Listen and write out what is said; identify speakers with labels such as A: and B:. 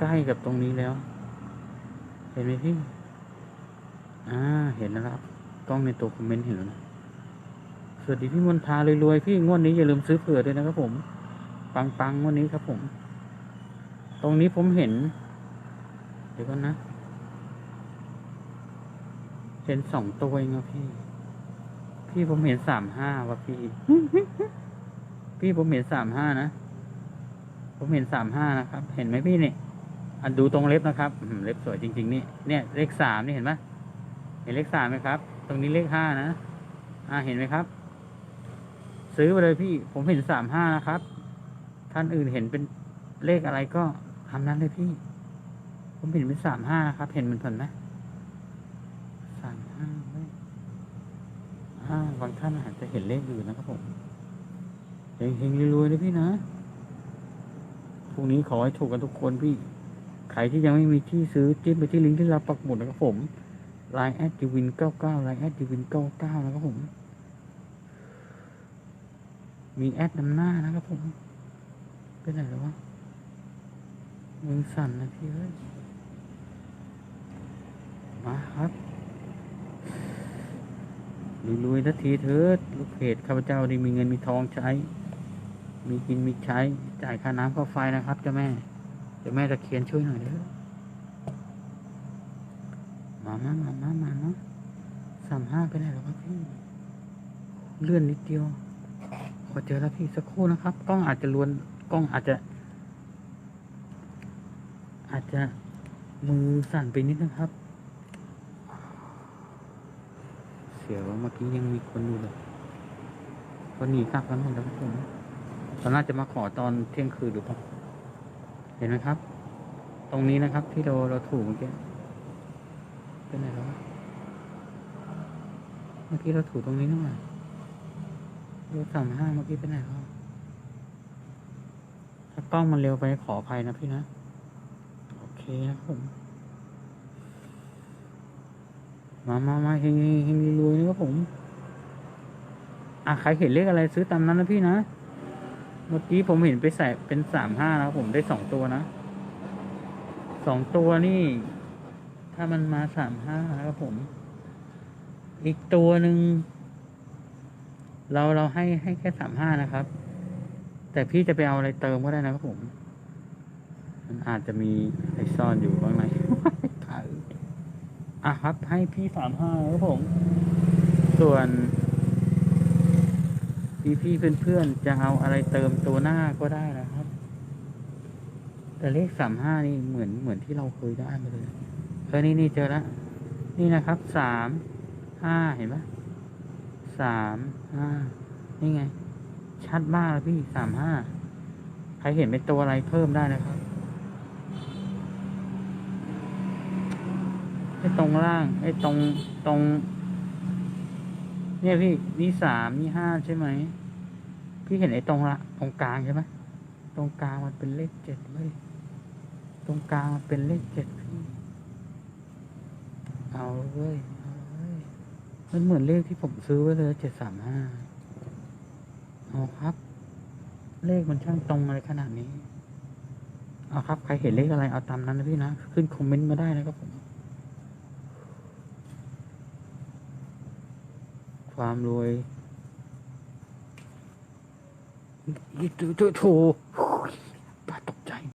A: ใกล้กับตรงนี้แล้ว เห็นไหมพี่ อ่า เห็นแล้วครับ กล้องในตัวคอมเมนต์เห็นแล้วนะสวัสดีพี่มนทารวยๆพี่งวดนี้อย่าลืมซื้อเผื่อด้วยนะครับ ผม ปังๆงวดนี้ครับ ผม ตรงนี้ผมเห็น เดี๋ยวก่อนนะ เห็นสองตัวเองอะพี่ พี่ผมเห็นสามห้าว่ะพี่ พี่ผมเห็นสามห้านะ ผมเห็นสามห้านะครับ เห็นไหมพี่เนี่ย อันดูตรงเล็บนะครับเล็บสวยจริง ๆ นี่เนี่ยเลขสามนี่เห็นไหมเห็นเลขสามไหมครับ ตรงนี้เลขห้านะอ่าเห็นไหมครับ ซื้อไปเลยพี่ผมเห็นสามห้านะครับ ท่านอื่นเห็นเป็นเลขอะไรก็ทำนั้นเลยพี่ ผมเห็นเป็นสามห้าครับ เห็นมันผลไหมสามห้าไหมอ่าบางท่านอาจจะเห็นเลขอื่นนะครับผมเฮงๆรวยๆนะพี่นะพรุ่งนี้ขอให้ถูกกันทุกคนพี่ ใครที่ยังไม่มีที่ซื้อจิ้มไปที่ลิงก์ที่เราปักหมุดนะครับผม Line แอดดิวินเก้าเก้าไลน์แอดดิวินเก้าเก้านะครับผม มีแอดนำหน้านะครับผม เป็นไหนแล้ววะมือสั่นนะพี่เอ้ย มาครับรวยๆนาทีเถิดลูกเพจข้าพเจ้าได้มีเงินมีทองใช้ มีกินมีใช้ จ่ายค่าน้ำค่าไฟนะครับเจ้าแม่ เจ้าแม่ตะเคียนช่วยหน่อยเด้อมามามามามามาะสามห้าไปไหนแล้วครับพี่ เลื่อนนิดเดียว ขอเจอแล้วพี่สักครู่นะครับ กล้องอาจจะลวน กล้องอาจจะ อาจจะมือสั่นไปนิดนะครับ เสียว่าเมื่อกี้ยังมีคนอยู่เลยคนหนีกลับกันหมดแล้วครับผมตอนน่าจะมาขอตอนเที่ยงคืนหรือเปล่า เห็นไหมครับ ตรงนี้นะครับที่เราเราถูกเมื่อกี้เป็นไหนแล้วเมื่อกี้เราถูกตรงนี้นี่หว่าเร็วสามห้าเมื่อกี้เป็นไหนแล้วถ้ากล้องมันเร็วไปขออภัยนะพี่นะ โอเคนะครับผมมามามาเฮงเฮงรวยๆนะครับผม อะ ใครเห็นเลขอะไรซื้อตามนั้นนะพี่นะ เมื่อกี้ผมเห็นไปใส่เป็นสามห้านะครับผมได้สองตัวนะสองตัวนี่ ถ้ามันมาสามห้านะครับผม อีกตัวหนึ่งเราเราให้ให้แค่สามห้านะครับ แต่พี่จะไปเอาอะไรเติมก็ได้นะครับผม มันอาจจะมีไอซ่อนอยู่ข้างในอะครับให้พี่สามห้าครับผม ส่วน พี่พี่เพื่อนเพื่อนๆจะเอาอะไรเติมตัวหน้าก็ได้นะครับ แต่เลขสามห้านี่เหมือนเหมือนที่เราเคยได้มาเลยเออนี่นี่เจอแล้วนี่นะครับสามห้าเห็นไหมสามห้านี่ไง ชัดมากเลยพี่สามห้าใครเห็นเป็นตัวอะไรเพิ่มได้นะครับไอ้ตรงล่างไอ้ตรงตรง เนี่ยพี่นี่สามนี่ห้าใช่ไหม พี่เห็นไอ้ตรงละตรงกลางใช่ไหมตรงกลางมันเป็นเลขเจ็ดเลยตรงกลางมันเป็นเลขเจ็ดพี่เอาเว้ยเอาเว้ยมันเหมือนเลขที่ผมซื้อไว้เลยเจ็ดสามห้าเอาครับ เลขมันช่างตรงอะไรขนาดนี้ เอาครับ ใครเห็นเลขอะไรเอาตามนั้นนะพี่นะ ขึ้นคอมเมนต์มาได้นะครับผม ความรวยถูถูถู